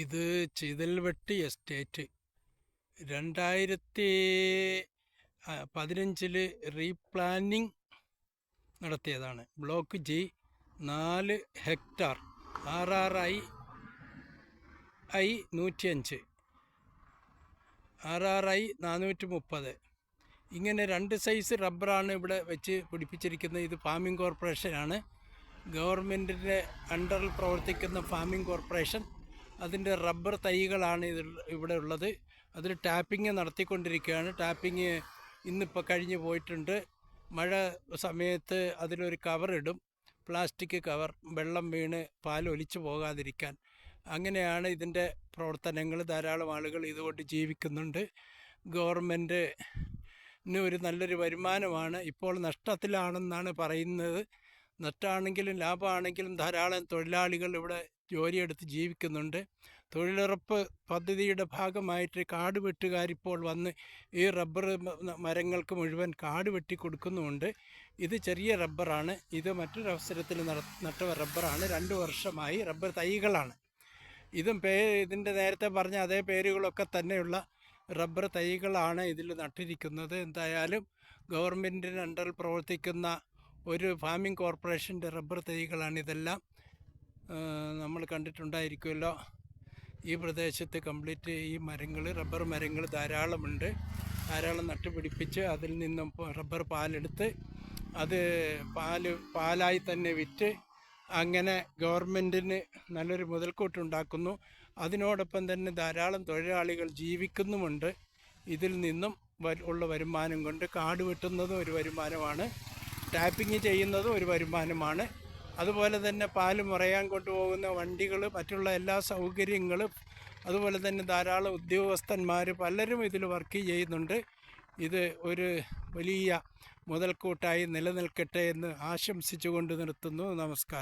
ഇത് ചിതൽവെട്ടി എസ്റ്റേറ്റ്. രണ്ടായിരത്തി പതിനഞ്ചിൽ റീപ്ലാനിങ് നടത്തിയതാണ്. ബ്ലോക്ക് ജി നാല് hectare R R I I നൂറ്റിയഞ്ച് R R I നാനൂറ്റി മുപ്പത് ഇങ്ങനെ രണ്ട് സൈസ് റബ്ബറാണ് ഇവിടെ വെച്ച് പിടിപ്പിച്ചിരിക്കുന്നത്. ഇത് ഫാമിംഗ് കോർപ്പറേഷനാണ്. ഗവൺമെന്റിന്റെ അണ്ടറിൽ പ്രവർത്തിക്കുന്ന ഫാമിംഗ് കോർപ്പറേഷൻ അതിന്റെ റബ്ബർ തൈകളാണ് ഇതിൽ ഇവിടെ ഉള്ളത്. അതിൽ ടാപ്പിംഗ് നടത്തിക്കൊണ്ടിരിക്കുകയാണ്. ടാപ്പിംഗ് ഇന്നിപ്പോൾ കഴിഞ്ഞ് പോയിട്ടുണ്ട്. മഴ സമയത്ത് അതിലൊരു കവറിടും പ്ലാസ്റ്റിക് കവർ വെള്ളം വീണ് പാൽ ഒലിച്ചു പോകാതിരിക്കാൻ. അങ്ങനെയാണ് ഇതിന്റെ പ്രവർത്തനങ്ങൾ. ധാരാളം ആളുകൾ ഇതുകൊണ്ട് ജീവിക്കുന്നുണ്ട്. ഗവൺമെന്റിന് ഒരു നല്ലൊരു വരുമാനമാണ്. ഇപ്പോൾ നഷ്ടത്തിലാണെന്നാണ് പറയുന്നത്. നഷ്ടമാണെങ്കിലും ലാഭമാണെങ്കിലും ധാരാളം തൊഴിലാളികൾ ഇവിടെ ജോലിയെടുത്ത് ജീവിക്കുന്നുണ്ട്. തൊഴിലുറപ്പ് പദ്ധതിയുടെ ഭാഗമായിട്ട് കാട് വെട്ടുകാരിപ്പോൾ വന്ന് ഈ റബ്ബർ മരങ്ങൾക്ക് മുഴുവൻ കാട് വെട്ടി കൊടുക്കുന്നുമുണ്ട്. ഇത് ചെറിയ റബ്ബറാണ്. ഇത് മറ്റൊരവസരത്തിൽ നട്ട റബ്ബറാണ്. രണ്ട് വർഷമായി റബ്ബർ തൈകളാണ്. ഇതും പേ ഇതിന്റെ നേരത്തെ പറഞ്ഞ അതേ പേരുകളൊക്കെ തന്നെയുള്ള റബ്ബർ തൈകളാണ് ഇതിൽ നട്ടിരിക്കുന്നത്. എന്തായാലും ഗവൺമെന്റിന് അണ്ടറിൽ പ്രവർത്തിക്കുന്ന ഒരു ഫാമിംഗ് കോർപ്പറേഷന്റെ റബ്ബർ തൈകളാണ് ഇതെല്ലാം നമ്മൾ കണ്ടിട്ടുണ്ടായിരിക്കുമല്ലോ. ഈ പ്രദേശത്ത് കംപ്ലീറ്റ് ഈ മരങ്ങൾ റബ്ബർ മരങ്ങൾ ധാരാളമുണ്ട്. ധാരാളം നട്ടുപിടിപ്പിച്ച് അതിൽ നിന്നും റബ്ബർ പാലെടുത്ത് അത് പാൽ പാലായി തന്നെ വിറ്റ് അങ്ങനെ ഗവൺമെന്റിന് നല്ലൊരു മുതൽക്കൂട്ടുണ്ടാക്കുന്നു. അതിനോടൊപ്പം തന്നെ ധാരാളം തൊഴിലാളികൾ ജീവിക്കുന്നുമുണ്ട്. ഇതിൽ നിന്നും ഉള്ള വരുമാനം കൊണ്ട് കാട് വെട്ടുന്നതും ഒരു വരുമാനമാണ്. ടാപ്പിംഗ് ചെയ്യുന്നത് ഒരു വരുമാനമാണ്. അതുപോലെ തന്നെ പാൽ മുറയാൻ കൊണ്ടുപോകുന്ന വണ്ടികൾ മറ്റുള്ള എല്ലാ സൗകര്യങ്ങളും അതുപോലെ തന്നെ ധാരാളം ഉദ്യോഗസ്ഥന്മാർ പലരും ഇതിൽ വർക്ക് ചെയ്യുന്നുണ്ട്. ഇത് ഒരു വലിയ മുതൽക്കൂട്ടായി നിലനിൽക്കട്ടെ എന്ന് ആശംസിച്ചുകൊണ്ട് നിർത്തുന്നു. നമസ്കാരം.